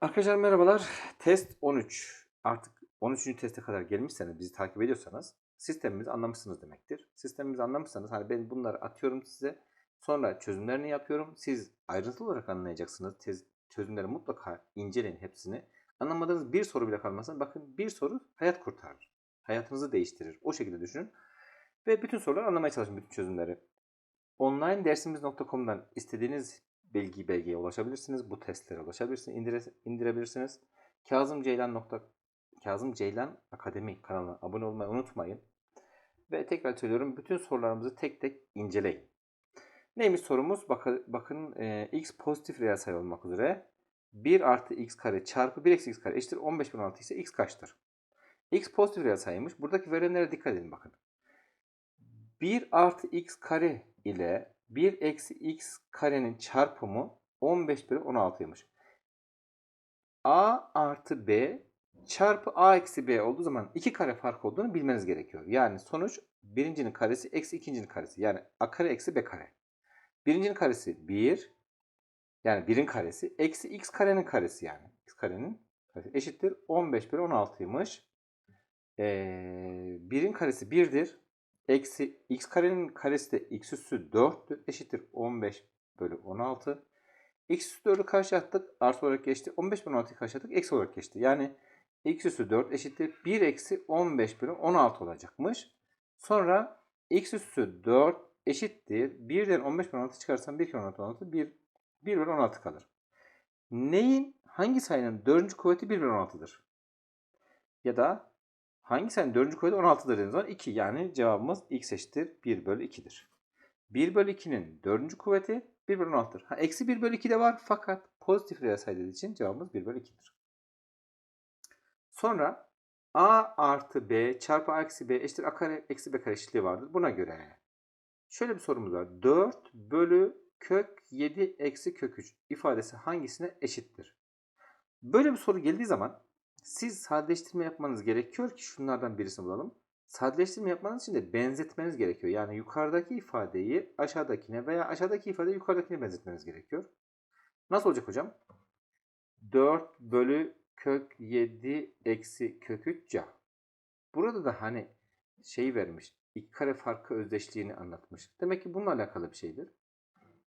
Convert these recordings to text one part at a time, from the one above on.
Arkadaşlar merhabalar. Test 13. Artık 13. teste kadar gelmişseniz, bizi takip ediyorsanız sistemimizi anlamışsınız demektir. Sistemimizi anlamışsanız hani ben bunları atıyorum size. Sonra çözümlerini yapıyorum. Siz ayrıntılı olarak anlayacaksınız. Tez, çözümleri mutlaka inceleyin hepsini. Anlamadığınız bir soru bile kalmasın. Bakın bir soru hayat kurtarır. Hayatınızı değiştirir. O şekilde düşünün. Ve bütün soruları anlamaya çalışın bütün çözümleri. Online dersimiz.com'dan istediğiniz bilgi belgeye ulaşabilirsiniz. Bu testlere ulaşabilirsiniz. indire- indirebilirsiniz. Kazım Ceylan nokta Kazım Ceylan Akademi kanalına abone olmayı unutmayın. Ve tekrar söylüyorum bütün sorularımızı tek tek inceleyin. Neymiş sorumuz? Bakın, bakın e, x pozitif reel sayı olmak üzere 1 artı x kare çarpı 1 eksi x kare eşittir 15 bölü 16 ise x kaçtır? x pozitif reel sayıymış. Buradaki verenlere dikkat edin bakın. 1 artı x kare ile 1 eksi x karenin çarpımı 15 bölü 16'ymış. a artı b çarpı a eksi b olduğu zaman iki kare fark olduğunu bilmeniz gerekiyor. Yani sonuç birincinin karesi eksi ikincinin karesi. Yani a kare eksi b kare. Birincinin karesi 1. Yani 1'in karesi. Eksi x karenin karesi yani. x karenin karesi eşittir. 15 bölü 16'ymış. Ee, 1'in karesi 1'dir. Eksi x karenin karesi de x üssü 4'tür. Eşittir 15 bölü 16. x üssü 4'ü karşı attık. Artı olarak geçti. 15 bölü 16'yı karşı attık. Eksi olarak geçti. Yani x üssü 4 eşittir 1 eksi 15 bölü 16 olacakmış. Sonra x üssü 4 eşittir. 1'den 15 bölü 16 çıkarsam 1 kere 16 16 1, 1 bölü 16 kalır. Neyin hangi sayının 4. kuvveti 1 bölü 16'dır? Ya da hangi sayının 4. kuvveti 16'dır dediğimiz zaman 2. Yani cevabımız x eşittir 1 bölü 2'dir. 1 bölü 2'nin 4. kuvveti 1 bölü 16'dır. Ha, eksi 1 bölü 2 de var fakat pozitif reel sayı için cevabımız 1 bölü 2'dir. Sonra a artı b çarpı a eksi b eşittir a kare eksi b kare eşitliği vardır. Buna göre şöyle bir sorumuz var. 4 bölü kök 7 eksi kök 3 ifadesi hangisine eşittir? Böyle bir soru geldiği zaman siz sadeleştirme yapmanız gerekiyor ki şunlardan birisini bulalım. Sadeleştirme yapmanız için de benzetmeniz gerekiyor. Yani yukarıdaki ifadeyi aşağıdakine veya aşağıdaki ifadeyi yukarıdakine benzetmeniz gerekiyor. Nasıl olacak hocam? 4 bölü kök 7 eksi kök 3 ca. Burada da hani şey vermiş. İki kare farkı özdeşliğini anlatmış. Demek ki bununla alakalı bir şeydir.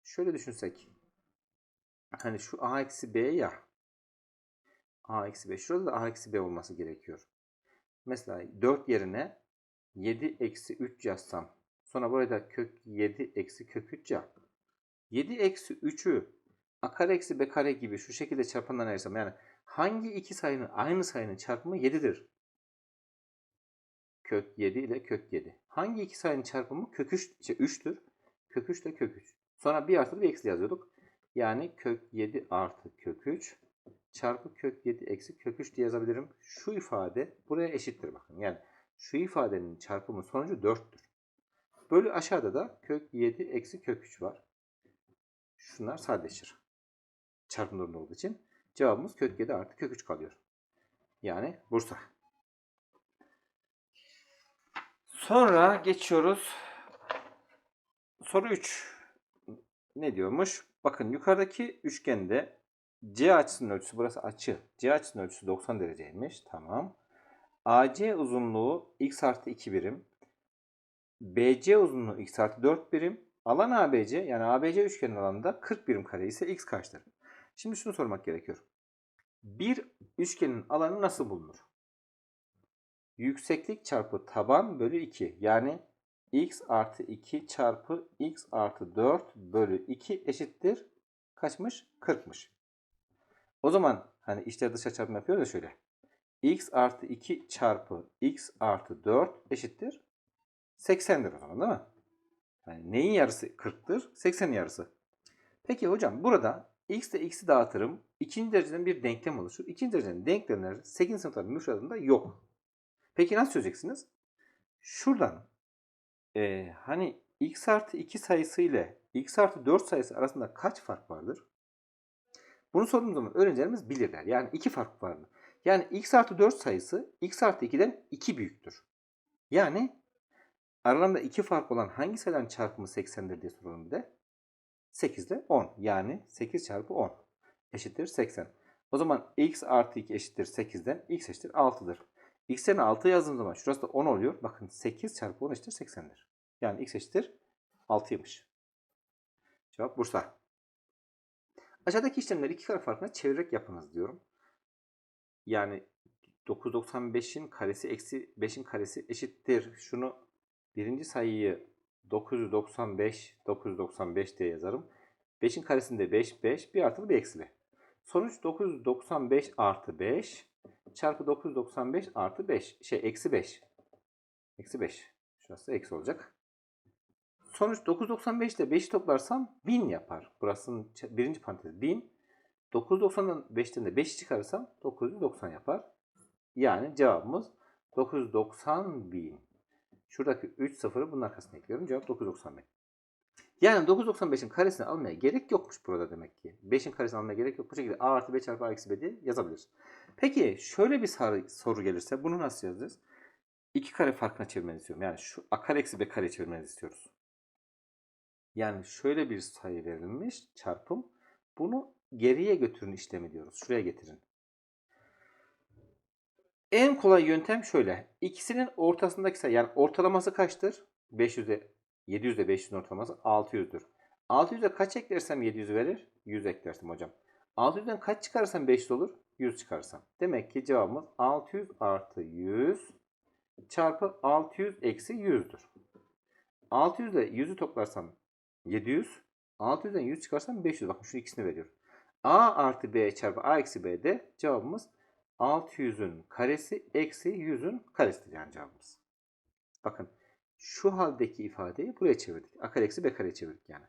Şöyle düşünsek. Hani şu a eksi b ya. A eksi b. Şurada da a eksi b olması gerekiyor. Mesela 4 yerine 7 eksi 3 yazsam. Sonra buraya da kök 7 eksi kök 3 ya. 7 eksi 3'ü a kare eksi b kare gibi şu şekilde çarpandan ayırsam yani hangi iki sayının aynı sayının çarpımı 7'dir? Kök 7 ile kök 7. Hangi iki sayının çarpımı kök 3, işte 3'tür? Kök 3 ile kök 3. Sonra bir artı bir eksi yazıyorduk. Yani kök 7 artı kök 3 çarpı kök 7 eksi kök 3 diye yazabilirim. Şu ifade buraya eşittir bakın. Yani şu ifadenin çarpımı sonucu 4'tür. Bölü aşağıda da kök 7 eksi kök 3 var. Şunlar sadeleşir. Çarpım durumunda olduğu için cevabımız kök 7 artı kök 3 kalıyor. Yani Bursa. Sonra geçiyoruz. Soru 3. Ne diyormuş? Bakın yukarıdaki üçgende C açısının ölçüsü burası açı. C açısının ölçüsü 90 dereceymiş. Tamam. AC uzunluğu x artı 2 birim. BC uzunluğu x artı 4 birim. Alan ABC yani ABC üçgenin alanında 40 birim kare ise x kaçtır? Şimdi şunu sormak gerekiyor. Bir üçgenin alanı nasıl bulunur? Yükseklik çarpı taban bölü 2. Yani x artı 2 çarpı x artı 4 bölü 2 eşittir. Kaçmış? 40'mış. O zaman hani içler dışa çarpım yapıyoruz ya şöyle. x artı 2 çarpı x artı 4 eşittir. 80'dir o zaman değil mi? Yani neyin yarısı 40'tır? 80'in yarısı. Peki hocam burada x ile x'i dağıtırım. İkinci dereceden bir denklem oluşur. İkinci dereceden denklemler 8. sınıfların müfredatında yok. Peki nasıl çözeceksiniz? Şuradan e, hani x artı 2 sayısı ile x artı 4 sayısı arasında kaç fark vardır? Bunu sorduğumuz zaman öğrencilerimiz bilirler. Yani iki fark vardır. Yani x artı 4 sayısı x artı 2'den 2 büyüktür. Yani Aralarında iki fark olan hangi sayıların çarpımı 80'dir diye soralım bir de. 8 ile 10. Yani 8 çarpı 10 eşittir 80. O zaman x artı 2 eşittir 8'den x eşittir 6'dır. x yerine 6 yazdığım zaman şurası da 10 oluyor. Bakın 8 çarpı 10 eşittir 80'dir. Yani x eşittir 6'ymış. Cevap Bursa. Aşağıdaki işlemleri iki kare farkına çevirerek yapınız diyorum. Yani 995'in karesi eksi 5'in karesi eşittir. Şunu birinci sayıyı 995 995 diye yazarım. 5'in karesinde 5 5 bir artılı bir eksili. Sonuç 995 artı 5 çarpı 995 artı 5 şey eksi 5. Eksi 5. Şurası eksi olacak. Sonuç 995 ile 5'i toplarsam 1000 yapar. Burasının birinci parantez 1000. 990'dan 5'ten de 5'i çıkarırsam 990 yapar. Yani cevabımız 990 bin. Şuradaki 3 sıfırı bunun arkasına ekliyorum. Cevap 995. Yani 995'in karesini almaya gerek yokmuş burada demek ki. 5'in karesini almaya gerek yok. Bu şekilde a artı b çarpı a eksi b diye yazabiliriz. Peki şöyle bir soru, gelirse bunu nasıl yazacağız? 2 kare farkına çevirmenizi istiyorum. Yani şu a kare eksi b kare çevirmenizi istiyoruz. Yani şöyle bir sayı verilmiş çarpım. Bunu geriye götürün işlemi diyoruz. Şuraya getirin. En kolay yöntem şöyle. İkisinin ortasındaki sayı yani ortalaması kaçtır? 500'e 700 ile 500'ün ortalaması 600'dür. 600'e kaç eklersem 700 verir? 100 eklersem hocam. 600'den kaç çıkarsam 500 olur? 100 çıkarsam. Demek ki cevabımız 600 artı 100 çarpı 600 eksi 100'dür. 600 ile 100'ü toplarsam 700. 600'den 100 çıkarsam 500. Bakın şu ikisini veriyor. A artı B çarpı A eksi B de cevabımız 600'ün karesi eksi 100'ün karesidir yani cevabımız. Bakın şu haldeki ifadeyi buraya çevirdik. A kare eksi B kare çevirdik yani.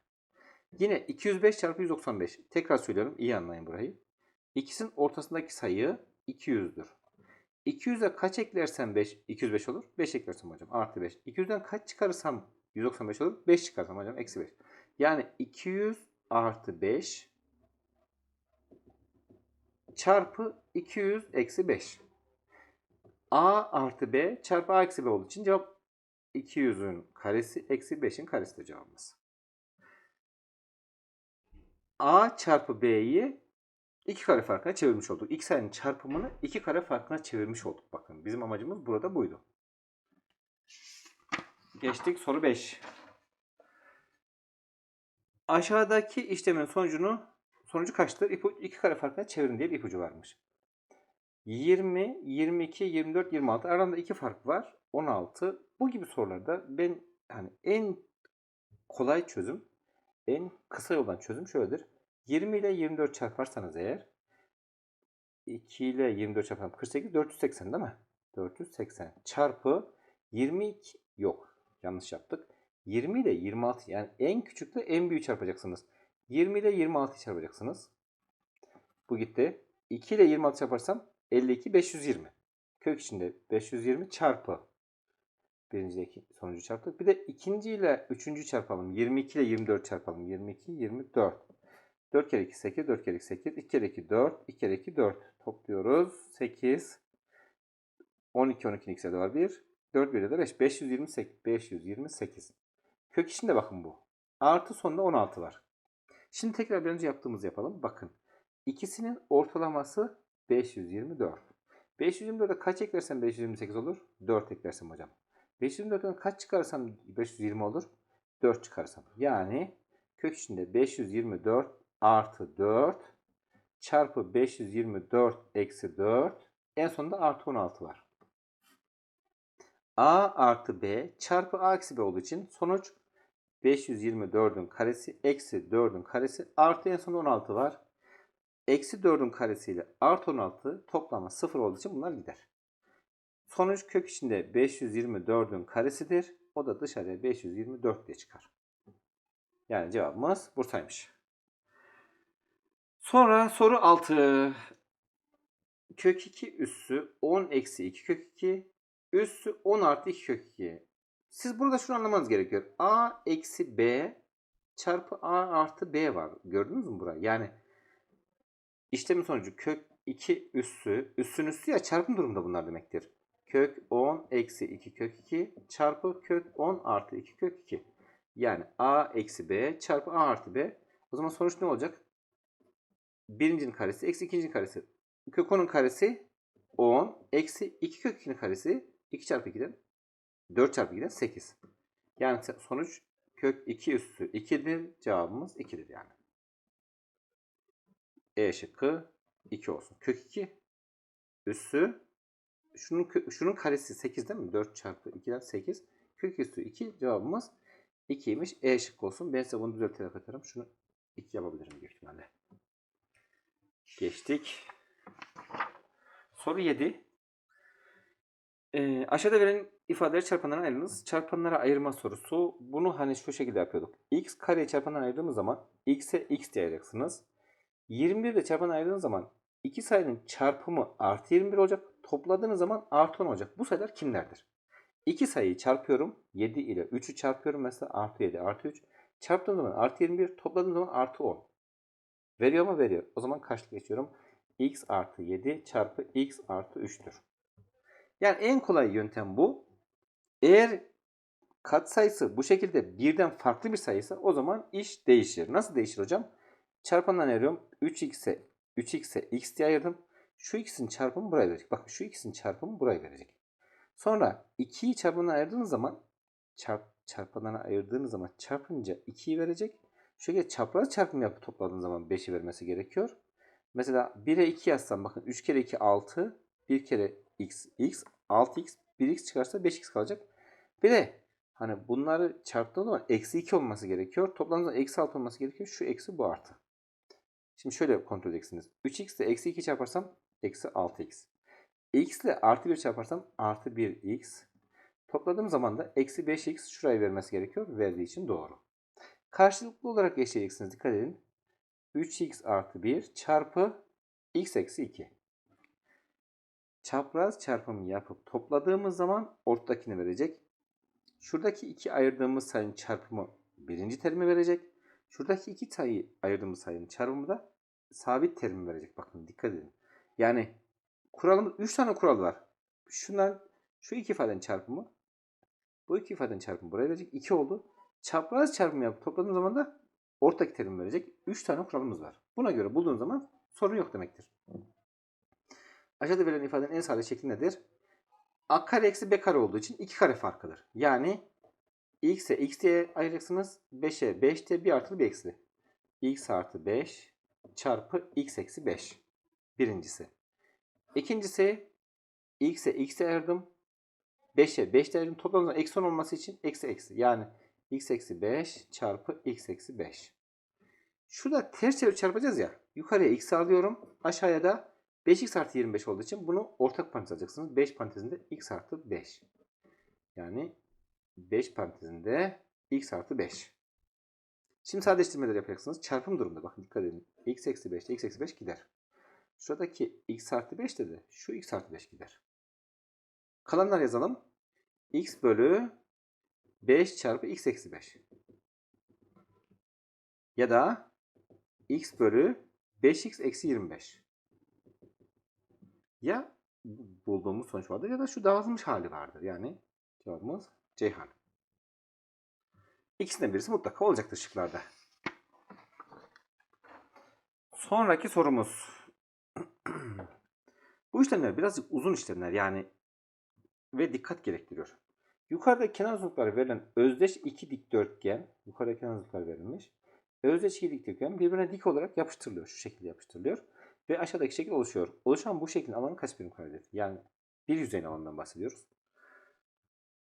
Yine 205 çarpı 195. Tekrar söylüyorum iyi anlayın burayı. İkisinin ortasındaki sayı 200'dür. 200'e kaç eklersem 5, 205 olur? 5 eklersem hocam artı 5. 200'den kaç çıkarırsam 195 olur? 5 çıkarsam hocam eksi 5. Yani 200 artı 5 çarpı 200 eksi 5. A artı B çarpı A eksi B olduğu için cevap 200'ün karesi eksi 5'in karesi de cevabımız. A çarpı B'yi iki kare farkına çevirmiş olduk. Sayının çarpımını iki kare farkına çevirmiş olduk. Bakın bizim amacımız burada buydu. Geçtik soru 5. Aşağıdaki işlemin sonucunu sonucu kaçtır? İpu, iki kare farkına çevirin diye bir ipucu varmış. 20, 22, 24, 26 arasında iki fark var. 16. Bu gibi sorularda ben hani en kolay çözüm, en kısa yoldan çözüm şöyledir. 20 ile 24 çarparsanız eğer 2 ile 24 çarparsanız 48, 480 değil mi? 480 çarpı 22 yok. Yanlış yaptık. 20 ile 26 yani en küçükle en büyük çarpacaksınız. 20 ile 26 çarpacaksınız. Bu gitti. 2 ile 26 çarparsam 52 520. Kök içinde 520 çarpı birincideki sonucu çarptık. Bir de ikinci ile üçüncü çarpalım. 22 ile 24 çarpalım. 22 24. 4 kere 2 8, 4 kere 2 8, 2 kere 2 4, 2 kere 2 4. Topluyoruz. 8, 12, 12'nin ikisi de var 1. 4 1 de 5. 528. 528. Kök içinde bakın bu. Artı sonunda 16 var. Şimdi tekrar bir önce yaptığımızı yapalım. Bakın. İkisinin ortalaması 524. 524'e kaç eklersem 528 olur? 4 eklersem hocam. 524'ten kaç çıkarsam 520 olur? 4 çıkarsam. Yani kök içinde 524 artı 4 çarpı 524 eksi 4 en sonunda artı 16 var. A artı B çarpı A eksi B olduğu için sonuç 524'ün karesi eksi 4'ün karesi artı en sonunda 16 var. Eksi 4'ün karesiyle artı 16 toplama 0 olduğu için bunlar gider. Sonuç kök içinde 524'ün karesidir. O da dışarıya 524 diye çıkar. Yani cevabımız Bursa'ymış. Sonra soru 6. Kök 2 üssü 10 eksi 2 kök 2 üssü 10 artı 2 kök 2. Siz burada şunu anlamanız gerekiyor. A eksi B çarpı A artı B var. Gördünüz mü burayı? Yani işlemin sonucu kök 2 üssü, üssün üssü ya çarpım durumda bunlar demektir. kök 10 eksi 2 kök 2 çarpı kök 10 artı 2 kök 2. Yani a eksi b çarpı a artı b. O zaman sonuç ne olacak? Birincinin karesi eksi ikincinin karesi. Kök 10'un karesi 10 eksi 2 kök 2'nin karesi 2 çarpı 2'den 4 çarpı 2'den 8. Yani sonuç kök 2 üstü 2'dir. Cevabımız 2'dir yani. E şıkkı 2 olsun. Kök 2 üssü şunun şunun karesi 8 değil mi? 4 çarpı 2'den 8. Kök üssü 2 cevabımız 2'ymiş. E şıkkı olsun. Ben size bunu düzelterek atarım. Şunu 2 yapabilirim büyük ihtimalle. Geçtik. Soru 7. Ee, aşağıda verilen ifadeleri çarpanlara ayırınız. Çarpanlara ayırma sorusu. Bunu hani şu şekilde yapıyorduk. x kareye çarpanlara ayırdığımız zaman x'e x diye ayıracaksınız. 21 ile çarpanlara ayırdığınız zaman iki sayının çarpımı artı 21 olacak. Topladığınız zaman artı 10 olacak. Bu sayılar kimlerdir? İki sayıyı çarpıyorum. 7 ile 3'ü çarpıyorum mesela artı 7 artı 3. Çarptığım zaman artı 21 topladığım zaman artı 10. Veriyor mu? Veriyor. O zaman karşılık geçiyorum. x artı 7 çarpı x artı 3'tür. Yani en kolay yöntem bu. Eğer katsayısı bu şekilde birden farklı bir sayıysa o zaman iş değişir. Nasıl değişir hocam? Çarpandan ayırıyorum. 3x'e 3x'e x diye ayırdım. Şu ikisinin çarpımı buraya verecek. Bakın şu ikisinin çarpımı buraya verecek. Sonra 2'yi çarpandan ayırdığınız zaman çarp, çarpandan ayırdığınız zaman çarpınca 2'yi verecek. Şu şekilde çapraz çarpım yapıp topladığınız zaman 5'i vermesi gerekiyor. Mesela 1'e 2 yazsam bakın 3 kere 2 6. 1 kere x x 6x 1x çıkarsa 5x kalacak. Bir de hani bunları çarptığım zaman eksi 2 olması gerekiyor. Toplamda eksi 6 olması gerekiyor. Şu eksi bu artı. Şimdi şöyle kontrol edeceksiniz. 3x ile eksi 2 çarparsam eksi 6x. x ile artı 1 çarparsam artı 1x. Topladığım zaman da eksi 5x şuraya vermesi gerekiyor. Verdiği için doğru. Karşılıklı olarak eşleyeceksiniz. Dikkat edin. 3x artı 1 çarpı x eksi 2. Çapraz çarpımı yapıp topladığımız zaman ortadakini verecek. Şuradaki iki ayırdığımız sayının çarpımı birinci terimi verecek. Şuradaki iki sayı ayırdığımız sayının çarpımı da sabit terimi verecek. Bakın dikkat edin. Yani kuralımız 3 tane kural var. Şunlar şu iki ifadenin çarpımı bu iki ifadenin çarpımı buraya verecek. 2 oldu. Çapraz çarpımı yapıp topladığım zaman da ortadaki terim verecek. 3 tane kuralımız var. Buna göre bulduğun zaman sorun yok demektir. Aşağıda verilen ifadenin en sade şekli nedir? A kare eksi B kare olduğu için 2 kare farkıdır. Yani x'e x diye ayıracaksınız. 5'e 5 diye bir artılı bir eksili. x artı 5 çarpı x eksi 5. Birincisi. İkincisi x'e x diye ayırdım. 5'e 5 diye ayırdım. Toplamda eksi 10 olması için eksi eksi. Yani x eksi 5 çarpı x eksi 5. Şurada ters çevir çarpacağız ya. Yukarıya x alıyorum. Aşağıya da 5x artı 25 olduğu için bunu ortak parantez alacaksınız. 5 parantezinde x artı 5. Yani 5 parantezinde x artı 5. Şimdi sadeleştirmeler yapacaksınız. Çarpım durumunda bakın dikkat edin. x eksi 5 x eksi 5 gider. Şuradaki x artı 5 dedi. Şu x artı 5 gider. Kalanlar yazalım. x bölü 5 çarpı x eksi 5. Ya da x bölü 5x eksi 25. Ya bulduğumuz sonuç vardır ya da şu dağıtılmış hali vardır. Yani cevabımız Ceyhan. İkisinden birisi mutlaka olacaktır şıklarda. Sonraki sorumuz. Bu işlemler birazcık uzun işlemler yani ve dikkat gerektiriyor. Yukarıda kenar uzunlukları verilen özdeş iki dikdörtgen, yukarıda kenar uzunlukları verilmiş. Özdeş iki dikdörtgen birbirine dik olarak yapıştırılıyor. Şu şekilde yapıştırılıyor. Ve aşağıdaki şekil oluşuyor. Oluşan bu şeklin alanı kaç birim karedir? Yani bir yüzeyin alanından bahsediyoruz.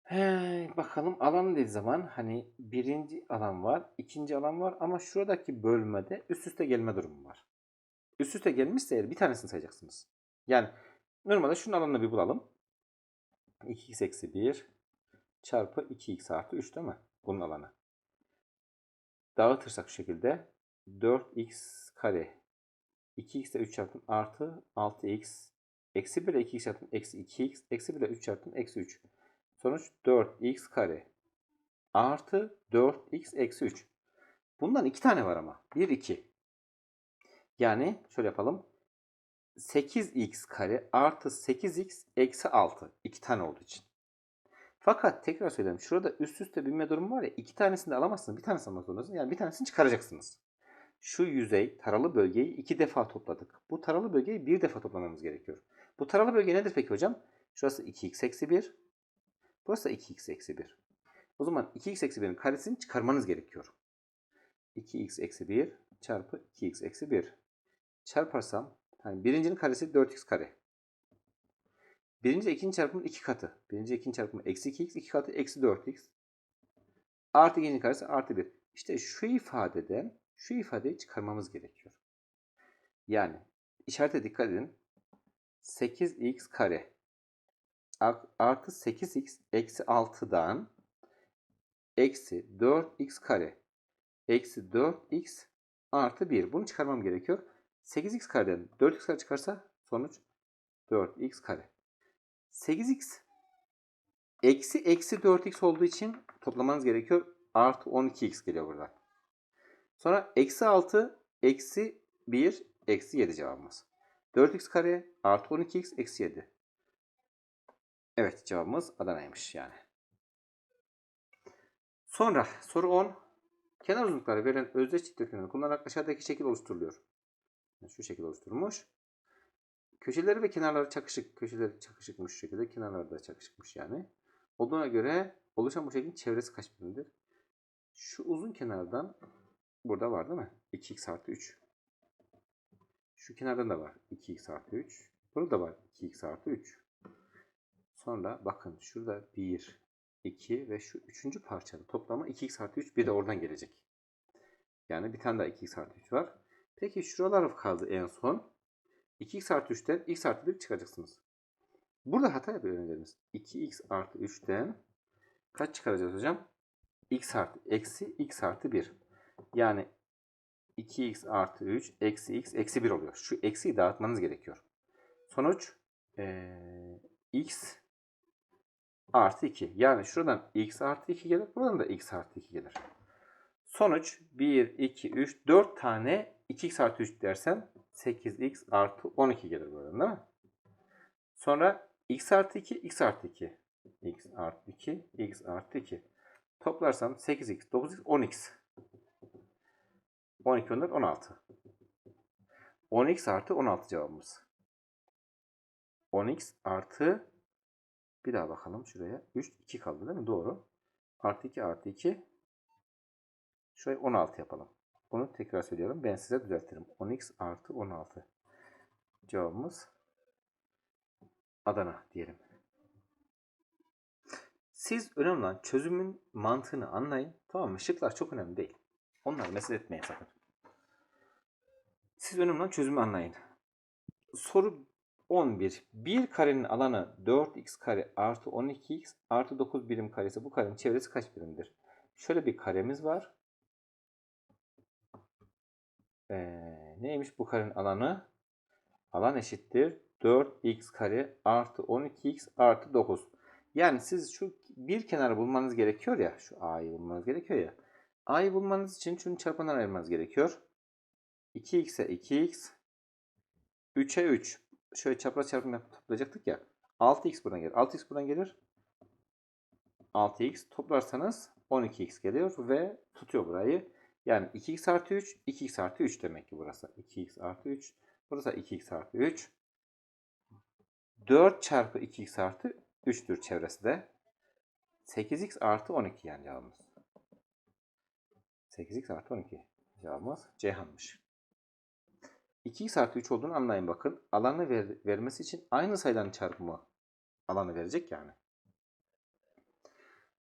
He, bakalım alan dediği zaman hani birinci alan var, ikinci alan var ama şuradaki bölmede üst üste gelme durumu var. Üst üste gelmişse eğer bir tanesini sayacaksınız. Yani normalde şunun alanını bir bulalım. 2x eksi 1 çarpı 2x artı 3 değil mi? Bunun alanı. Dağıtırsak şu şekilde 4x kare 2x ile 3 çarptım artı 6x eksi 1 ile 2x çarptım eksi 2x eksi 1 ile 3 çarptım eksi 3. Sonuç 4x kare artı 4x eksi 3. Bundan iki tane var ama. 1, 2. Yani şöyle yapalım. 8x kare artı 8x eksi 6. İki tane olduğu için. Fakat tekrar söyleyeyim. Şurada üst üste binme durumu var ya. iki tanesini de alamazsınız. Bir tanesini almak zorundasınız. Yani bir tanesini çıkaracaksınız. Şu yüzey taralı bölgeyi iki defa topladık. Bu taralı bölgeyi bir defa toplamamız gerekiyor. Bu taralı bölge nedir peki hocam? Şurası 2x eksi 1. Burası da 2x eksi 1. O zaman 2x eksi 1'in karesini çıkarmanız gerekiyor. 2x eksi 1 çarpı 2x eksi 1. Çarparsam yani birincinin karesi 4x kare. Birinci ile ikinci çarpımın iki katı. Birinci ile ikinci çarpımın eksi 2x, iki katı eksi 4x. Artı ikinci karesi artı 1. İşte şu ifadeden şu ifadeyi çıkarmamız gerekiyor. Yani işarete dikkat edin. 8x kare artı 8x eksi 6'dan eksi 4x kare eksi 4x artı 1. Bunu çıkarmam gerekiyor. 8x kareden 4x kare çıkarsa sonuç 4x kare. 8x eksi eksi 4x olduğu için toplamanız gerekiyor. Artı 12x geliyor buradan. Sonra eksi 6 eksi 1 eksi 7 cevabımız. 4x kare artı 12x eksi 7. Evet cevabımız Adana'ymış yani. Sonra soru 10. Kenar uzunlukları verilen özdeş dikdörtgenleri kullanarak aşağıdaki şekil oluşturuluyor. Şu şekil oluşturulmuş. Köşeleri ve kenarları çakışık. Köşeleri çakışıkmış şu şekilde. Kenarları da çakışıkmış yani. Olduğuna göre oluşan bu şeklin çevresi kaç birimdir? Şu uzun kenardan burada var değil mi? 2x artı 3. Şu kenardan da var. 2x artı 3. Burada da var. 2x artı 3. Sonra bakın şurada 1, 2 ve şu üçüncü parçanın toplamı 2x artı 3 bir de oradan gelecek. Yani bir tane daha 2x artı 3 var. Peki şuralar kaldı en son. 2x artı 3'ten x artı 1 çıkacaksınız. Burada hata yapıyor öğrencilerimiz. 2x artı 3'ten kaç çıkaracağız hocam? x artı eksi x artı 1. Yani 2x artı 3 eksi x eksi 1 oluyor. Şu eksiyi dağıtmanız gerekiyor. Sonuç ee, x artı 2. Yani şuradan x artı 2 gelir. Buradan da x artı 2 gelir. Sonuç 1, 2, 3, 4 tane 2x artı 3 dersem 8x artı 12 gelir buradan değil mi? Sonra x artı 2, x artı 2. x artı 2, x artı 2. Toplarsam 8x, 9x, 10x. 12 onlar 16. 10x artı 16 cevabımız. 10x artı bir daha bakalım şuraya. 3, 2 kaldı değil mi? Doğru. Artı 2 artı 2. Şurayı 16 yapalım. Bunu tekrar söylüyorum. Ben size düzeltirim. 10x artı 16. Cevabımız Adana diyelim. Siz önemli olan çözümün mantığını anlayın. Tamam mı? Şıklar çok önemli değil. Onları mesele etmeyin sakın. Siz önemli olan çözümü anlayın. Soru 11. Bir karenin alanı 4x kare artı 12x artı 9 birim karesi. Bu karenin çevresi kaç birimdir? Şöyle bir karemiz var. Ee, neymiş bu karenin alanı? Alan eşittir 4x kare artı 12x artı 9. Yani siz şu bir kenarı bulmanız gerekiyor ya. Şu a'yı bulmanız gerekiyor ya. A'yı bulmanız için şunu çarpanlar ayırmanız gerekiyor. 2x'e 2x 3'e 3. Şöyle çapraz çarpım yapıp toplayacaktık ya. 6x buradan gelir. 6x buradan gelir. 6x toplarsanız 12x geliyor ve tutuyor burayı. Yani 2x artı 3, 2x artı 3 demek ki burası. 2x artı 3, burası 2x artı 3. 4 çarpı 2x artı 3'tür çevresi de. 8x artı 12 yani cevabımız. 8x artı 12 cevabımız Ceyhan'mış. 2x artı 3 olduğunu anlayın bakın. Alanı ver, vermesi için aynı sayıların çarpımı alanı verecek yani.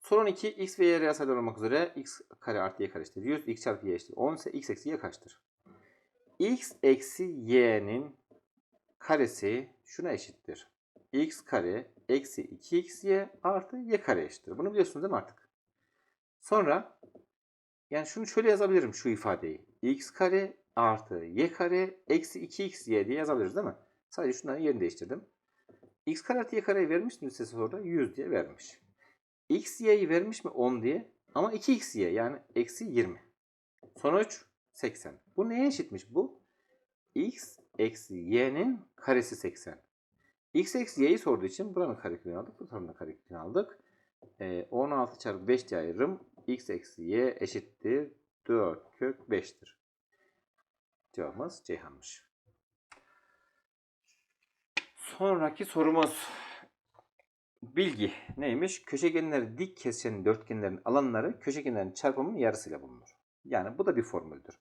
Sorun 2. x ve y reel sayılar olmak üzere x kare artı y kare eşittir. 100 x çarpı y eşittir. 10 ise x eksi y kaçtır? x eksi y'nin karesi şuna eşittir. x kare eksi 2xy artı y kare eşittir. Bunu biliyorsunuz değil mi artık? Sonra yani şunu şöyle yazabilirim şu ifadeyi. x kare artı y kare eksi 2xy diye yazabiliriz değil mi? Sadece şunların yerini değiştirdim. x kare artı y kareyi vermiş mi size soruda? 100 diye vermiş. x y'yi vermiş mi 10 diye? Ama 2x y yani eksi 20. Sonuç 80. Bu neye eşitmiş bu? x eksi y'nin karesi 80. x eksi y'yi sorduğu için buranın karekökünü aldık. Bu tarafın karekökünü aldık. Ee, 16 çarpı 5 diye ayırırım. X eksi y eşittir 4 kök 5'tir. Cevabımız Ceyhan'mış. Sonraki sorumuz. Bilgi neymiş? Köşegenleri dik kesişen dörtgenlerin alanları köşegenlerin çarpımının yarısıyla bulunur. Yani bu da bir formüldür.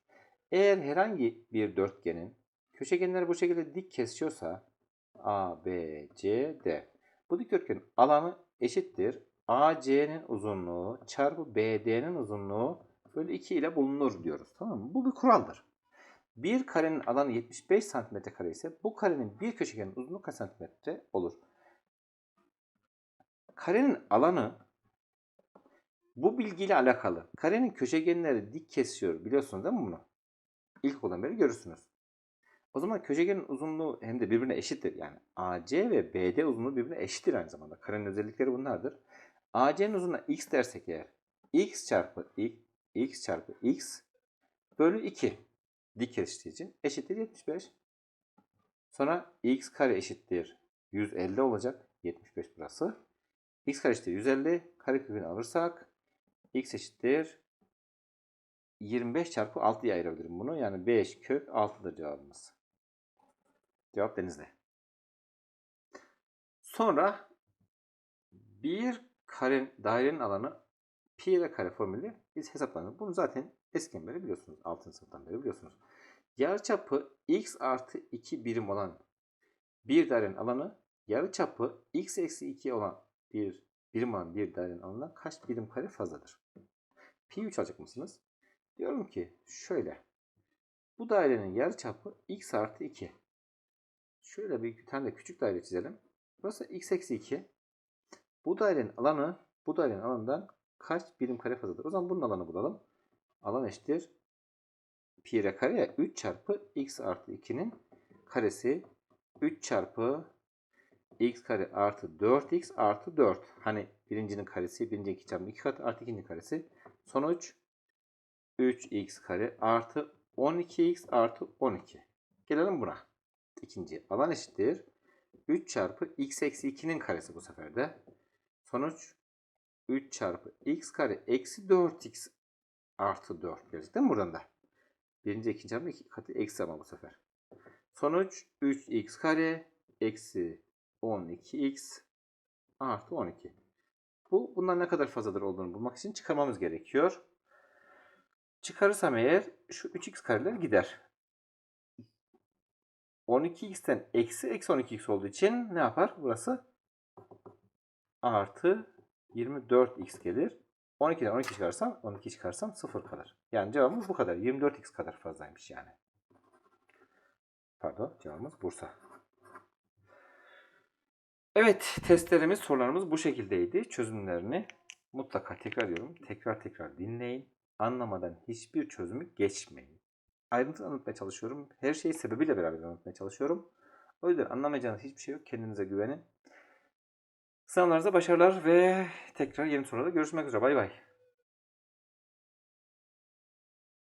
Eğer herhangi bir dörtgenin köşegenleri bu şekilde dik kesiyorsa A, B, C, D. Bu dikdörtgenin alanı eşittir. AC'nin uzunluğu çarpı BD'nin uzunluğu bölü 2 ile bulunur diyoruz. Tamam mı? Bu bir kuraldır. Bir karenin alanı 75 santimetre kare ise bu karenin bir köşegenin uzunluğu kaç santimetre olur? Karenin alanı bu bilgiyle alakalı. Karenin köşegenleri dik kesiyor. Biliyorsunuz değil mi bunu? İlk olan beri görürsünüz. O zaman köşegenin uzunluğu hem de birbirine eşittir. Yani AC ve BD uzunluğu birbirine eşittir aynı zamanda. Karenin özellikleri bunlardır. AC'nin uzunluğuna x dersek eğer x çarpı x, x çarpı x bölü 2 dik için eşittir 75. Sonra x kare eşittir 150 olacak. 75 burası. x kare eşittir 150. Karekökünü alırsak x eşittir 25 çarpı 6 diye ayırabilirim bunu. Yani 5 kök 6'dır cevabımız. Cevap denizde. Sonra bir kare dairenin alanı pi ile kare formülü biz hesaplanır. Bunu zaten eskiden beri biliyorsunuz. 6. sınıftan beri biliyorsunuz. Yarıçapı x artı 2 birim olan bir dairenin alanı yarıçapı x eksi 2 olan bir birim olan bir dairenin alanından kaç birim kare fazladır? Pi 3 alacak mısınız? Diyorum ki şöyle. Bu dairenin yarıçapı x artı 2. Şöyle bir tane de küçük daire çizelim. Burası x eksi 2. Bu dairenin alanı bu dairenin alanından kaç birim kare fazladır? O zaman bunun alanı bulalım. Alan eşittir. Pi r kare ya 3 çarpı x artı 2'nin karesi 3 çarpı x kare artı 4x artı 4. Hani birincinin karesi birinci 2 çarpı 2 katı artı ikinci karesi. Sonuç 3x kare artı 12x artı 12. Gelelim buna. İkinci alan eşittir. 3 çarpı x eksi 2'nin karesi bu sefer de. Sonuç 3 çarpı x kare eksi 4x artı 4 gelecek değil mi buradan da? Birinci ikinci çarpı iki katı eksi ama bu sefer. Sonuç 3x kare eksi 12x artı 12. Bu bundan ne kadar fazladır olduğunu bulmak için çıkarmamız gerekiyor. Çıkarırsam eğer şu 3x kareler gider. 12x'ten eksi eksi 12x olduğu için ne yapar? Burası artı 24x gelir. 12'den 12 çıkarsam 12 çıkarsam 0 kalır. Yani cevabımız bu kadar. 24x kadar fazlaymış yani. Pardon cevabımız Bursa. Evet testlerimiz sorularımız bu şekildeydi. Çözümlerini mutlaka tekrar ediyorum. Tekrar tekrar dinleyin. Anlamadan hiçbir çözümü geçmeyin. Ayrıntılı anlatmaya çalışıyorum. Her şeyi sebebiyle beraber anlatmaya çalışıyorum. O yüzden anlamayacağınız hiçbir şey yok. Kendinize güvenin. Sınavlarınızda başarılar ve tekrar yeni sorularda görüşmek üzere. Bay bay.